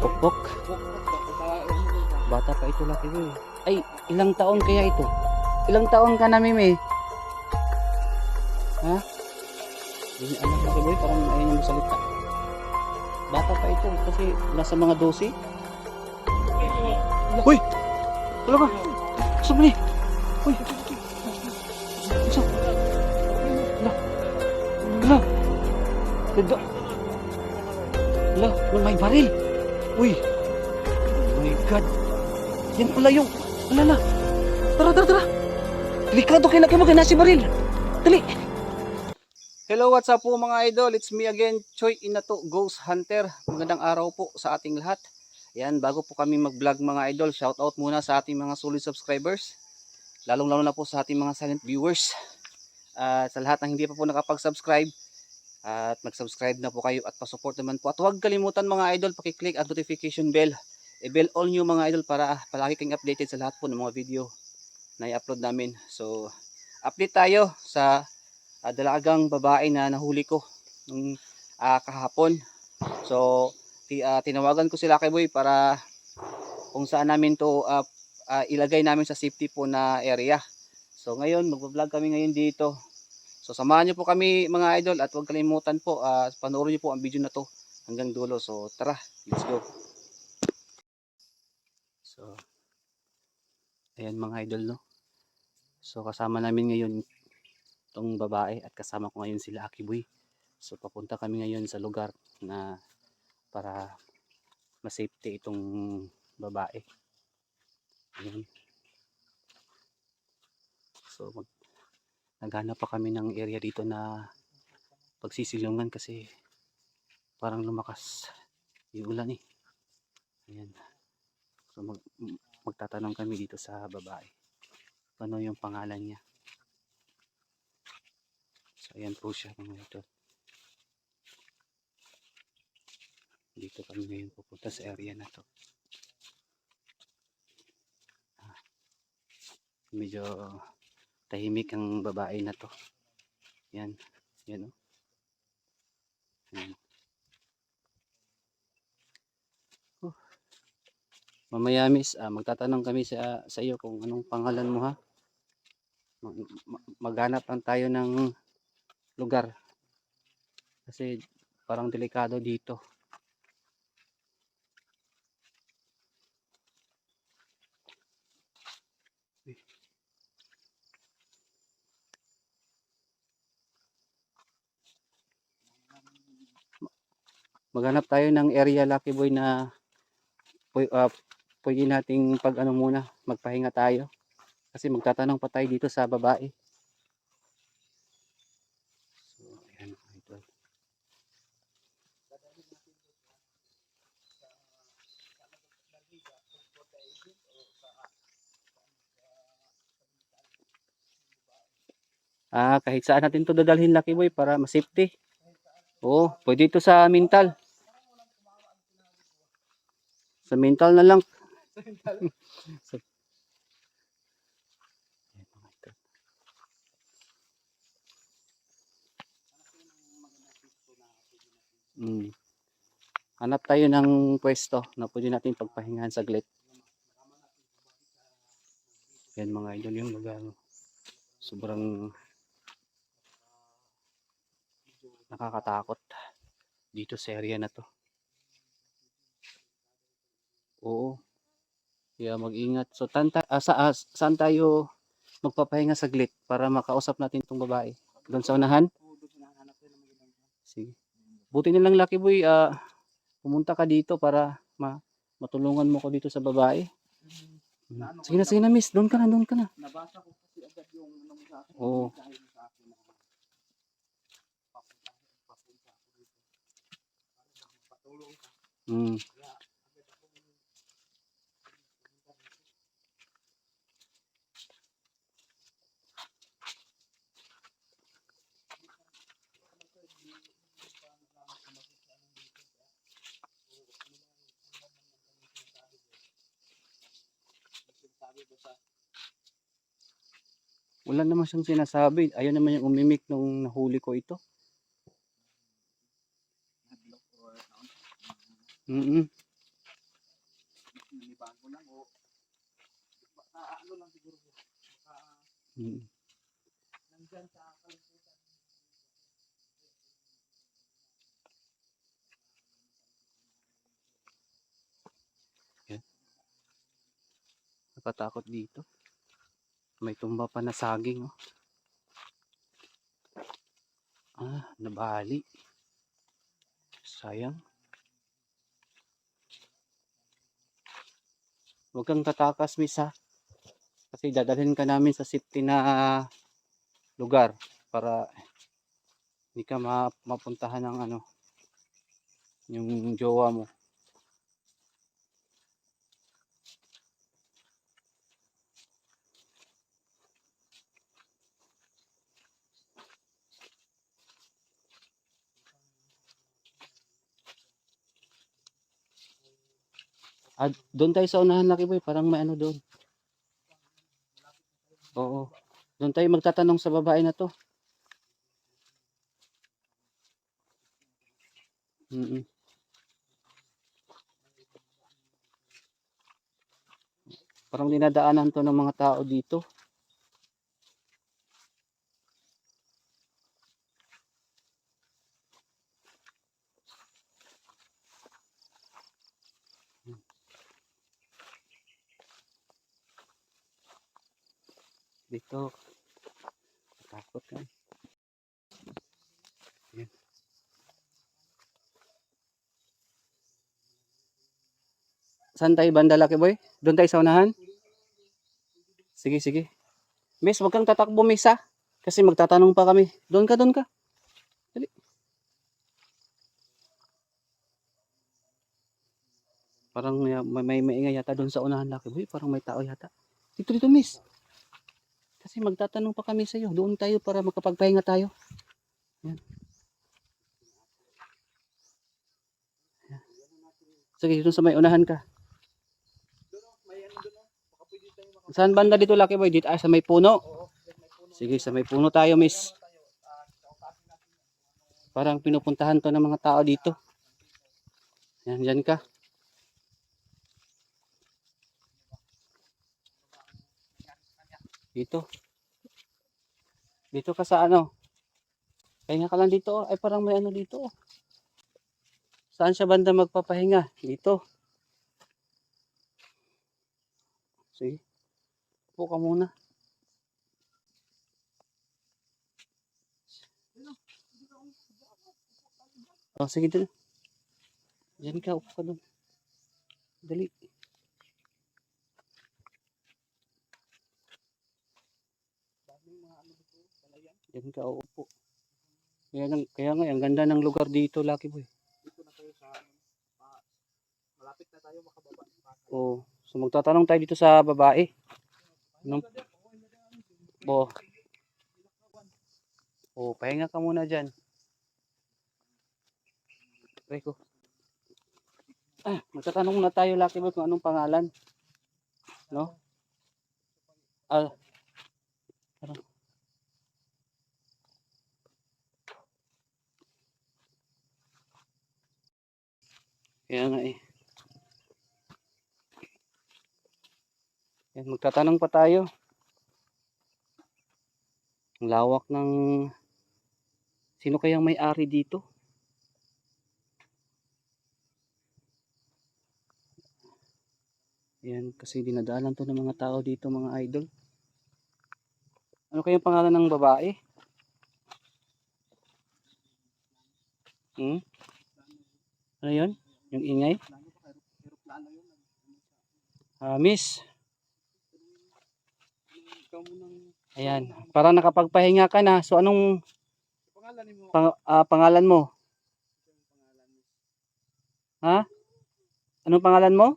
Pokpok. Bata pa ito laki boy. Ay, ilang taon kaya ito? Ilang taon ka na, Mimi? Ha? Hindi alam laki boy, parang ayaw niya masalita. Bata pa ito kasi nasa mga 12. Uy! Wala ba? Gusto mo ni? Uy! Gusto? Wala. Wala. Wala, wala may baril. Uy! Oh my God! Yan pala yung... Alala! Tara, tara, tara! Delikado kayo na kayo mga nasi baril! Dali! Hello, what's up po mga idol? It's me again, Choi Inato, Ghost Hunter. Magandang araw po sa ating lahat. Yan, bago po kami mag-vlog mga idol, shout out muna sa ating mga solid subscribers. Lalong-lalo na po sa ating mga silent viewers. At sa lahat ng hindi pa po nakapag-subscribe, at mag-subscribe na po kayo at pa-support naman po. At huwag kalimutan mga idol, pakiclick ang notification bell. I-bell all nyo mga idol para palagi kayong updated sa lahat po ng mga video na i-upload namin. So, update tayo sa uh, dalagang babae na nahuli ko nung ah, kahapon. So, ah, tinawagan ko sila kay Boy para kung saan namin to ah, ah, ilagay namin sa safety po na area. So, ngayon, magbablog kami ngayon dito. So samahan niyo po kami mga idol at huwag kalimutan po uh, panoorin niyo po ang video na to hanggang dulo. So tara, let's go. So ayan mga idol no. So kasama namin ngayon tong babae at kasama ko ngayon sila Aki Boy. So papunta kami ngayon sa lugar na para ma-safety itong babae. Ayan. So mag naghanap pa kami ng area dito na pagsisilungan kasi parang lumakas yung ulan eh. Ayan. So mag, magtatanong kami dito sa babae. Ano yung pangalan niya. So ayan po siya mga ito. Dito kami ngayon pupunta sa area na to. Ah, medyo tahimik ang babae na to. Yan. Yan oh. Yan. Oh. Mamaya miss, ah, magtatanong kami sa, sa iyo kung anong pangalan mo ha. Mag, ma- maghanap lang tayo ng lugar. Kasi parang delikado dito. Maghanap tayo ng area Lucky Boy na uh, pwede nating pag ano muna magpahinga tayo kasi magtatanong pa tayo dito sa babae so ayan ito Ah, kahit saan natin to dadalhin Lucky Boy para ma-safety. Oo, pwede ito sa mental. Sa mental na lang. Sa- Ayan, mga ito. Mm. Hanap tayo ng pwesto na pwede natin pagpahingahan saglit. Yan mga idol yung lugar. Sobrang nakakatakot dito sa area na to. Oo. Kaya mag-ingat. So tanta, ah, sa, ah, saan tayo magpapahinga saglit para makausap natin itong babae? Doon sa unahan? Sige. Buti na lang Lucky Boy, ah, pumunta ka dito para ma matulungan mo ko dito sa babae. Mm. Sige na, sige na miss. Doon ka na, doon ka na. Nabasa ko kasi agad yung ano mo sa akin. Oo. Dahil Wala naman siyang sinasabi. Ayaw naman yung umimik nung nahuli ko ito. Mm -hmm. Mm. Nandyan sa kalungkutan. Nakatakot dito. May tumba pa na saging. Oh. Ah, nabali. Sayang. Huwag kang tatakas, miss ha. Kasi dadalhin ka namin sa safety na lugar para hindi ka ma mapuntahan ng ano yung jowa mo. Ah, doon tayo sa unahan Lucky Boy, parang may ano doon. Oo. Doon tayo magtatanong sa babae na to. Mm Parang dinadaanan to ng mga tao dito. Dito. Takot ka. Yan. Saan tayo banda laki boy? Doon tayo sa unahan? Sige, sige. Miss, wag kang tatakbo, miss ha? Kasi magtatanong pa kami. Doon ka, doon ka. Parang may, may, maingay yata doon sa unahan laki boy. Parang may tao yata. Dito, dito, miss. Kasi magtatanong pa kami sa iyo. Doon tayo para makapagpahinga tayo. Yan. Sige, dito sa may unahan ka. Saan banda dito, Lucky Boy? Dito, ah, sa may puno. Sige, sa may puno tayo, miss. Parang pinupuntahan to ng mga tao dito. Yan, dyan ka. Dito. Dito ka sa ano? Pahinga ka lang dito. oh. Ay, parang may ano dito. oh. Saan siya banda magpapahinga? Dito. Sige. Upo ka muna. Oh, sige dun. Diyan ka, upo ka dun. Dali. Daming mga ano dito, palayan. Diyan ka, upo. Kaya, lang, kaya nga, ang ganda ng lugar dito, Lucky Boy. Dito na tayo sa ano, ah, malapit na tayo makababa. Oh, so magtatanong tayo dito sa babae. Anong, oh, oh, pahinga ka muna dyan. Reko. Ah, magtatanong muna tayo, Lucky Boy, kung anong pangalan. No? Ah, parang- Kaya nga eh. Yan, magtatanong pa tayo. Ang lawak ng sino kayang may-ari dito? Yan, kasi dinadaanan to ng mga tao dito, mga idol. Ano kayang pangalan ng babae? Hmm? Ano yun? Yung ingay? Ah, miss, ayan. Para nakapagpahinga ka na. So, anong pang- mo? pangalan mo. Ha? Anong pangalan mo?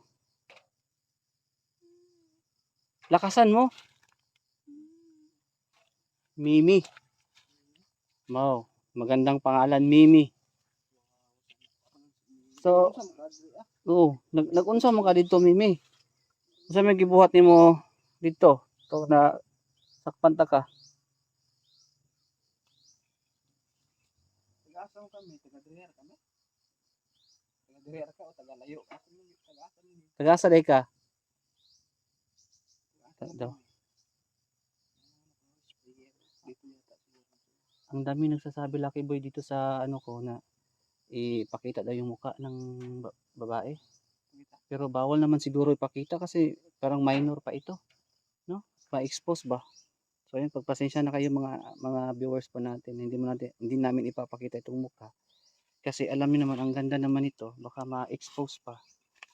Lakasan mo. Mimi. Wow, magandang pangalan Mimi. So, oo, nag nagunsa mo ka dito Mimi. Sa may gibuhat nimo dito, to na sakpan ta ka. Taga-asa mo kami, taga-Drier kami. Taga-Drier ka o taga-layo. Mo. Tagasa day ka. Siguro. Ang dami nagsasabi Lucky Boy dito sa ano ko na ipakita daw yung mukha ng ba- babae. Pero bawal naman siguro ipakita kasi parang minor pa ito. No? Ma-expose ba? So yun, pagpasensya na kayo mga mga viewers po natin. Hindi mo natin hindi namin ipapakita itong mukha. Kasi alam niyo naman ang ganda naman ito, baka ma-expose pa.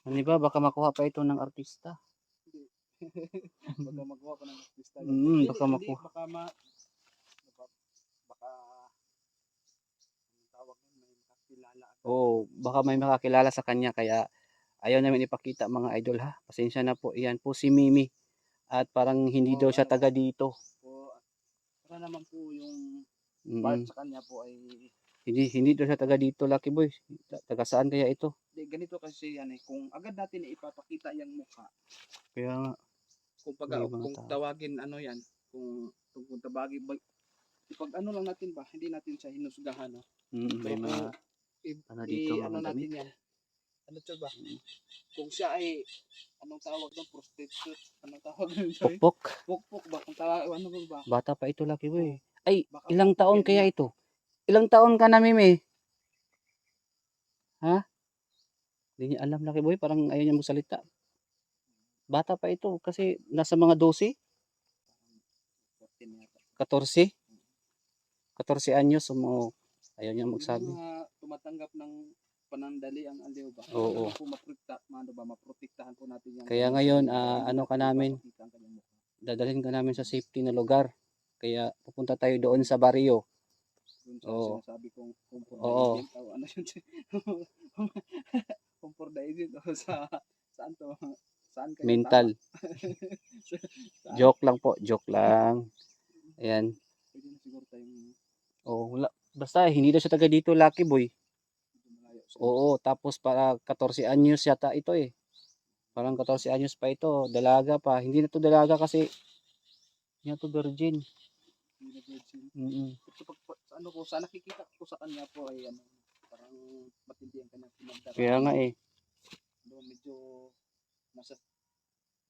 Ano ba? Baka makuha pa ito ng artista. Baka magawa pa ng artista. Mm, baka makuha. Baka ma... Baka... Baka... Anong tawag nun? May Oo, baka may makakilala sa kanya kaya ayaw namin ipakita mga idol ha. Pasensya na po. Iyan po si Mimi. At parang hindi daw siya taga dito. Po, para naman po yung Mm, part sa kanya po ay... Hindi hindi daw siya taga dito, Lucky Boy. Ta- Taga saan kaya ito? Di, ganito kasi yan eh. Kung agad natin ipapakita yung mukha, Kaya nga, kung pag kung tao. tawagin ano yan, kung kung, kung tawagin ba, pag ano lang natin ba, hindi natin siya hinusgahan. No? mm, may mga i- ano dito, i- ano natin yan. Ano to ba? Kung siya ay, anong tawag doon, prostitute, anong tawag sorry? pokpok. Pukpuk ba? Kung tawag, ano ba ba? Bata pa ito, Lucky Boy. Ay, Baka ilang taon kaya ito? Ilang taon ka na, Mimi? Ha? Hindi niya alam, Lucky Boy. Parang ayaw niya magsalita. Bata pa ito kasi nasa mga 12, 14 yata. 14. 14 anyos, sumo. Ayaw niya magsabi. mga tumatanggap ng panandali ang aliw ba? Oo. Ano po maprotekta, ano ba, maprotektahan po natin yan. Kaya ngayon, ah, ano ka namin? dadalhin ka namin sa safety na lugar. Kaya pupunta tayo doon sa barrio. Doon sa Oo. sinasabi kong comfort Oo. agent o ano yun. comfort agent o sa saan to? Saan kayo Mental. Saan? Joke lang po, joke lang. Ayan. Pwede na siguro tayong Oh, wala. Basta hindi daw siya taga dito, Lucky Boy. Oo, tapos para 14 anyos yata ito eh. Parang 14 anyos pa ito, dalaga pa. Hindi na to dalaga kasi hindi na to virgin. hindi na virgin. Mm So, pag, ano ko, sa nakikita ko sa kanya po ay ano, parang matindi ang kanyang pinagdaraan. Kaya nga eh. Ano, medyo nasa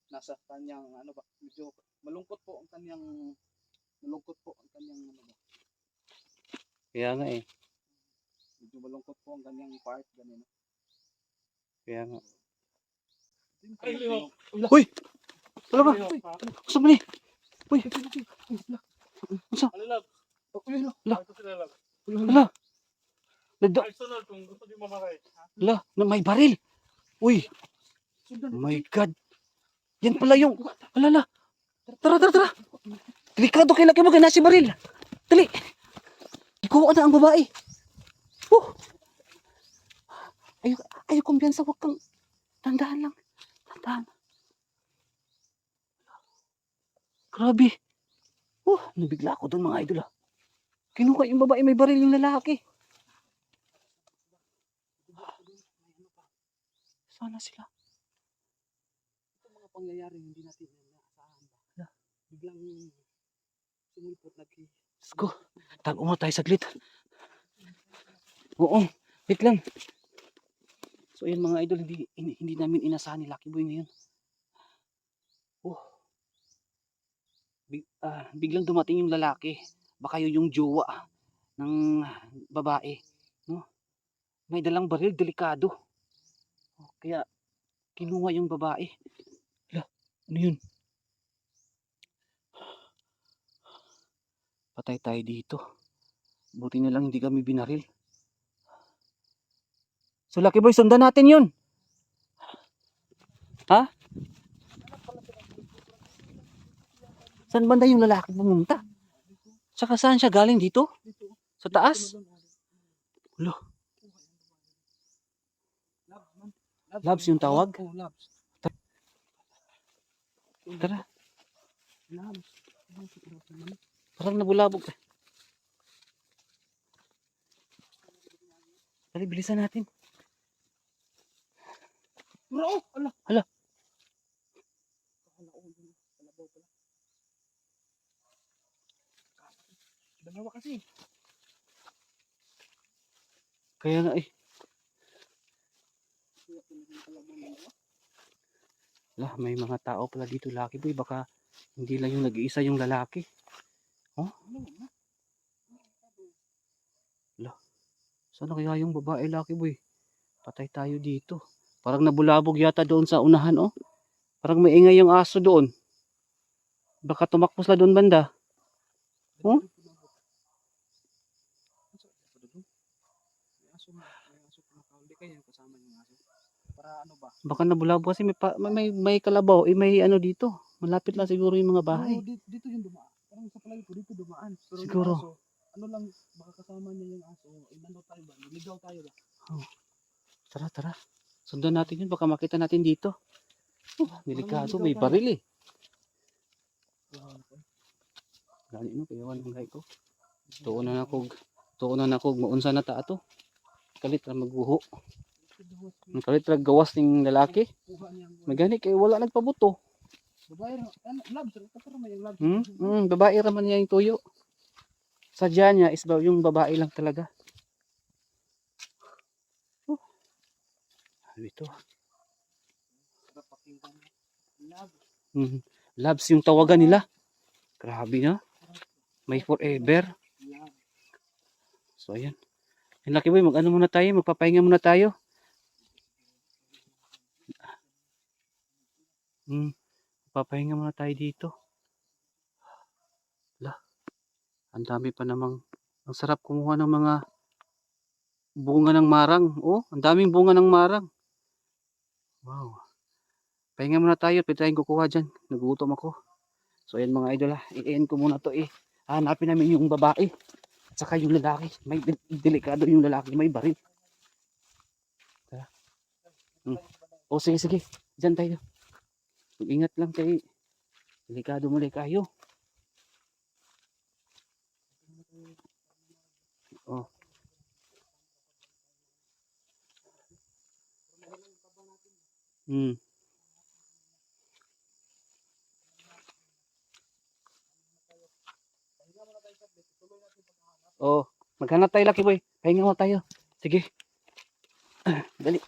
nasa kanyang ano ba, medyo malungkot po ang kanyang malungkot po ang kanyang ano ba, Kaya nga eh. medyo malungkot po ang kanyang part ganun. Kaya nga. Ay, Leo. Uy! Wala ba? Uy! Gusto mo ni? Uy! Gusto? Ano love? Uy, Leo. Ala. Ito sila love. Hala! Nagda... Gusto. Hala! Na may baril! Uy! My God! Yan pala yung... Alala! Tara, tara, tara! Delikado kay Lucky Boy, nasi baril! Dali! Ikuha na ang babae! Oh! Ayaw, ayaw kumpiyansa, huwag kang... Tandaan lang. Tandaan. Grabe. Oh, nabigla ako doon mga idol ah. Kinuha yung babae, may baril yung lalaki. Sana sila. Ito mga pangyayari hindi natin inaasahan. Biglang sumulpot nagki. Let's go. Tago mo tayo saglit. Oo, wait lang. So yun mga idol, hindi, hindi, namin inasahan ni Lucky Boy ngayon. Oh. Big, ah, biglang dumating yung lalaki. Baka yun yung jowa ng babae. No? May dalang baril, delikado. Oh, kaya kinuha yung babae. Hala, ano yun? Patay tayo dito. Buti na lang hindi kami binaril. So Lucky Boy, sundan natin yun. Ha? Saan banda yung lalaki pumunta? Tsaka saan siya galing dito? Sa taas? Ulo. Labs yung tawag? Tara, Labs. Parang nabulabog. Dali, bilisan natin. Bro! Ala! Ala. Pala. Dalawa kasi. Kaya nga eh. Lah, may mga tao pala dito, Lucky Boy. Baka Hindi lang yung nag-iisa yung lalaki. Ano na? Sana kaya yung babae laki boy? Patay tayo dito. Parang nabulabog yata doon sa unahan oh. Parang may ingay yung aso doon. Baka tumakbo sila doon banda. Oh? Yung aso. Para ano ba? Baka nabulabog kasi may, pa- may, may, kalabaw. Eh may ano dito. Malapit lang siguro yung mga bahay. Oo, dito, dito yung dumaan. Parang sa palagi ko dito dumaan. Pero Siguro. Aso, ano lang, baka kasama niya yung aso. Inano tayo ba? Niligaw tayo ba? Tara, tara. Sundan natin yun. Baka makita natin dito. Oh, delikado. May baril eh. Gani no, kayawan ang ko. Tuon na ako. Tuon na ako. Maunsa na ta ato. Kalit ra magbuho. Ang kalit ra gawas ning lalaki. Ang Magani kay wala nagpabuto. Babae. Ano, labs. Ito pero may yung labs. Hmm? Hmm, babae raman niya yung tuyo. Sadya niya is yung babae lang talaga. Oh. Ano ito? Hmm. Labs yung tawagan nila. Grabe na. May forever. So ayan. Yung Lucky Boy, mag-ano muna tayo, magpapahinga muna tayo. Hmm. Papahinga muna tayo dito. La. Ang dami pa namang ang sarap kumuha ng mga bunga ng marang. Oh, ang daming bunga ng marang. Wow. Pahinga muna tayo, pwede tayong kukuha dyan. Nagutom ako. So ayan mga idol ha, i-end ko muna to eh. Hanapin namin yung babae. At saka yung lalaki. May del- delikado yung lalaki. May baril. Hmm. O sige, sige. Diyan tayo. Ingat lang kay delikado muli kayo. Oh. Hmm. Oh, maghanap tayo Lucky Boy. Pahinga mo tayo. Sige. Dali.